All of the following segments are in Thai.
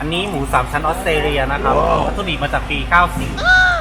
อันนี้หมูสามชั้นออสเตรเลียนะครับวัตถุดิบมาจากปี 94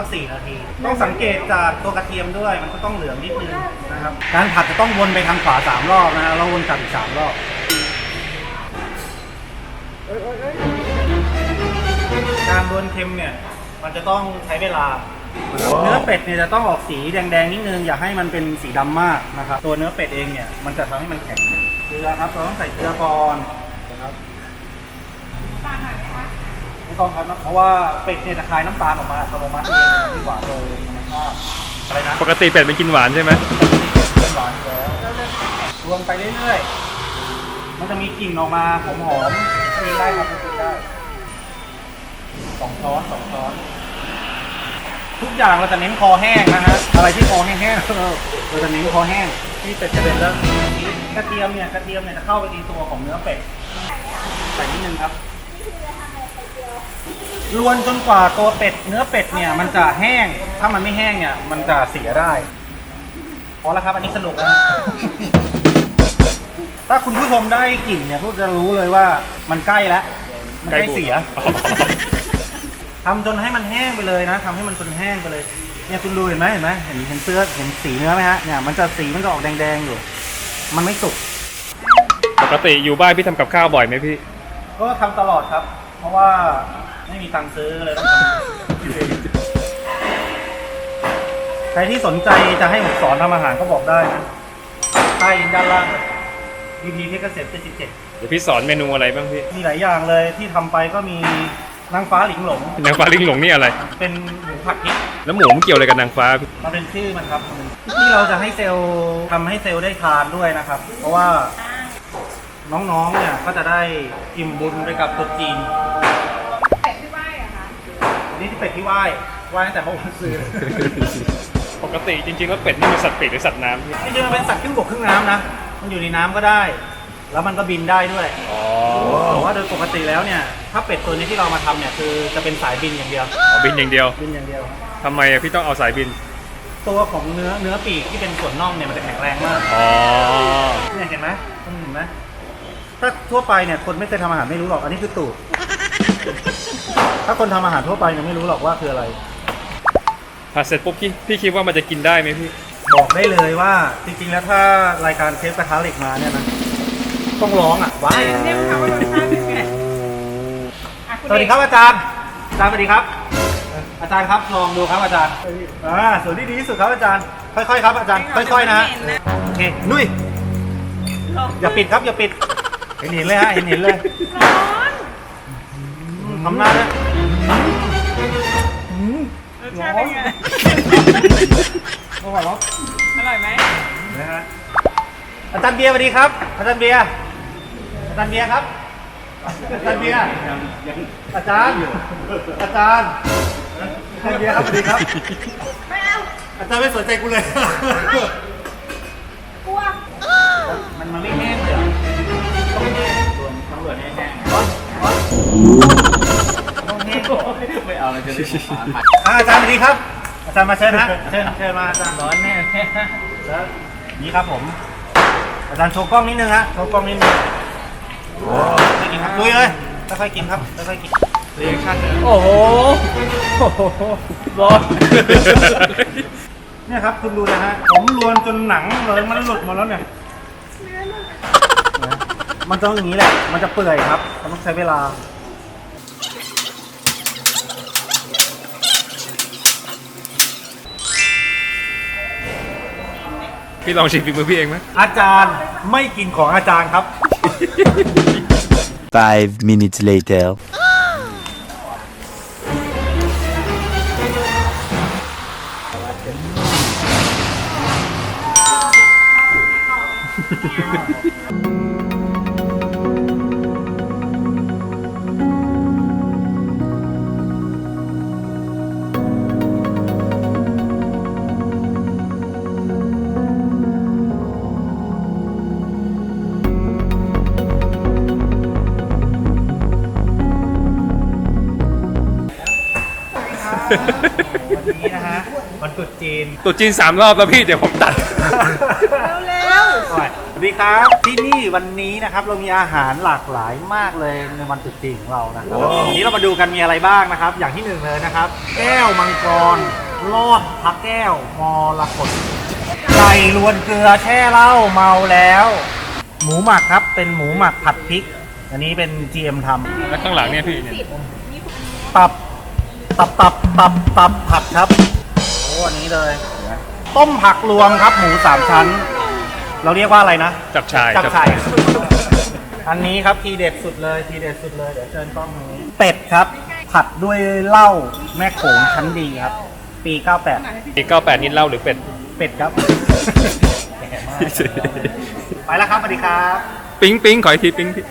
สัก4นาที ต้องสังเกตจากตัวกระเทียมด้วย มันก็ต้องเหลืองนิดนึงนะครับ การผัดจะต้องวนไปทางขวา3รอบนะฮะแล้ววนกลับอีก3รอบการรวนเค็มเนี่ย มันจะต้องใช้เวลา เนื้อเป็ดเนี่ยจะต้องออกสีแดงๆนิดนึง อย่าให้มันเป็นสีดำมากนะครับ ตัวเนื้อเป็ดเองเนี่ย มันจะทำให้มันแข็งเกลือครับเราต้องใส่เกลือก่อนนะครับไม่ ต้องครับนะเพราะว่าเป็ดเนี่ยจะคายน้ำตาลออกมาอัตโนมัติเองที่หวานโดยธรรมชาติอะไรนะปกติเป็ดมันกินหวานใช่ไหมหวานอยู่แล้วรวมไปเรื่อยๆ มันจะมีกลิ่นออกมาหอมๆก็มีได้ครับก็ได้สองช้อนสองช้อนทุกอย่างเราจะเน้นคอแห้งนะฮะอะไรที่คอแห้งๆเราเราจะเน้นคอแห้งที่เป็ดจะเป็นเรื่องกระเทียมเนี่ยกระเทียมเนี่ยจะเข้าไปในตัวของเนื้อเป็ดใส่นิดนึงครับ รวนจนกว่าตัวเป็ดเนื้อเป็ดเนี่ยมันจะแห้ง ถ้ามันไม่แห้งเนี่ยมันจะเสียได้พอแล้วครับอันนี้สนุกนะถ้าคุณผู้ชมได้กลิ่นเนี่ยพวกจะรู้เลยว่ามันใกล้แล้วมันใกล้เสียทำจนให้มันแห้งไปเลยนะทำให้มันจนแห้งไปเลย เนี่ยคุณดูเห็นไหมเห็นไหมเห็นเห็นเสื้อเห็นสีเนื้อไหมฮะเนี่ยมันจะสีมันจะออกแดงๆอยู่ มันไม่สุกปกติอยู่บ้านพี่ทำกับข้าวบ่อยไหมพี่ ก็ทำตลอดครับ เพราะว่าไม่มีตังค์ซื้อเลยต้องทำใครที่สนใจจะให้ผมสอนทำอาหารก็บอกได้นะใต้ลิงก์ด้านล่างดีพีเพชรเกษม77 เดี๋ยวพี่สอนเมนูอะไรบ้างพี่มีหลายอย่างเลยที่ทำไปก็มีนางฟ้าหลิงหลง นางฟ้าลิงหลงนี่อะไร เป็นหมูผัดพริกแล้วหมูมันเกี่ยวอะไรกับนางฟ้าพี่มันเป็นชื่อมันครับที่เราจะให้เซลล์ทำให้เซลล์ได้ทานด้วยนะครับ เพราะว่า น้องๆ เนี่ยก็จะได้อิ่มบุญไปกับตรุ๊จีนเป็ดที่ไหว้อะคะอันนี้ที่เป็ดที่ไหว้ไหว้ตั้งแต่เมื่อวันซื้อปกติจริงๆแล้วเป็ดนี่มันสัตว์ปีกหรือสัตว์น้ำพี่จริงๆมันเป็นสัตว์ครึ่งบกครึ่งน้ำนะ มันอยู่ในน้ำก็ได้ แล้วมันก็บินได้ด้วยอ๋อแต่ว่าโดยปกติแล้วเนี่ย ถ้าเป็ดตัวนี้ที่เรามาทำเนี่ยคือจะเป็นสายบินอย่างเดียว อ๋อบินอย่างเดียวบินอย่างเดียวครับทำไมอะพี่ต้องเอาสายบิน ตัวของเนื้อเนื้อปีกที่เป็นส่วนน่องเนี่ยมันจะแข็งแรงมาก อ๋อ เนี่ยเห็นไหมคุณเห็นไหม ถ้าทั่วไปเนี่ยคนไม่เคยทำอาหารไม่รู้หรอกอันนี้คือตูด ถ้าคนทำอาหารทั่วไปเนี่ยไม่รู้หรอกว่าคืออะไร ผัดเสร็จปุ๊บพี่พี่คิดว่ามันจะกินได้ไหมพี่ บอกได้เลยว่าจริงๆแล้วถ้ารายการเชฟกระทะเหล็กมาเนี่ยนะต้องร้องอะว้ายเนี่ยถามว่ารสชาติเป็นไงอะณสวัสดีครับอาจารย์อาจารย์สวัสดีครับ อาจารย์ครับลองดูครับอาจารย์อ่าส่วนที่ดีที่สุดครับอาจารย์ค่อยๆครับอาจารย์ค่อยๆนะฮะโอเคลุยร้อนอย่าปิดครับอย่าปิด เห็นเห็นเลยฮะเห็นเห็นเลยร้อนทำหน้าด้วยรสชาติเป็นไง โอ้โหร้อนอร่อยไหมนะฮะอาจารย์เบียร์สวัสดีครับ อาจารย์เบียร์อาจารย์เบียร์ครับ อาจารย์เบียร์อาจารย์ อาจารย์ อาจารย์เบียร์ครับสวัสดีครับ ไม่เอา อาจารย์ไม่สนใจกูเลย กลัว มันมันไม่แห้ ไม่เอาเลยจะได้อ่าอาจารย์สวัสดีครับ อาจารย์มาเชิญนะเชิญเชิญมาอาจารย์ร้อนแน่แล้วนี่ครับผม อาจารย์โชว์กล้องนิดนึงฮะโชว์กล้องนิดนึงค่อยกินครับลุยเลยค่อยๆกินครับค่อยๆกินเรียกชั่นเลยโอ้โหโอ้โหร้อนเนี่ยครับคุณดูนะฮะผมรวนจนหนังเลยมันหลุดหมดแล้วเนี่ย มันต้องอย่างนี้แหละ มันจะเปื่อยครับ มันต้องใช้เวลา พี่ลองชิมฝีมือพี่เองไหมอาจารย์ไม่กินของอาจารย์ครับ Five minutes later. วันนี้นะฮะวันตรุษจีนตัวจีนสามรอบแล้วพี่เดี๋ยวผมตัด เร็วสวัสดีครับที่นี่วันนี้นะครับเรามีอาหารหลากหลายมากเลยในวันตรุษจีนของเรานะครับวันนี้เรามาดูกันมีอะไรบ้างนะครับ อย่างที่หนึ่งเลยนะครับ แก้วมังกรลอดพระแก้วมรกตไก่ลวนเกลือแช่เหล้าเมาแล้ว หมูหมักครับเป็นหมูหมักผัดพริก อันนี้เป็น GM ทำ แล้วข้างหลังเนี่ยพี่เนี่ย ตับ ตับตับตับตับผัดครับโอ้อันนี้เลย ต้มผักรวมครับ หมูสามชั้น เราเรียกว่าอะไรนะจับชายจับไข่อันนี้ครับทีเด็ดสุดเลยทีเด็ดสุดเลยเดี๋ยวเชิญกล้องนี้เป็ดครับ ผัดด้วยเหล้าแม่โขงชั้นดีครับ ปี 98อีกเก้าแปดนี่เหล่าหรือเป็ด เป็ดครับแก่มากไปแล้วครับสวัสดีครับ ปิ๊งปิ๊งขออีกทีปิ๊งพี่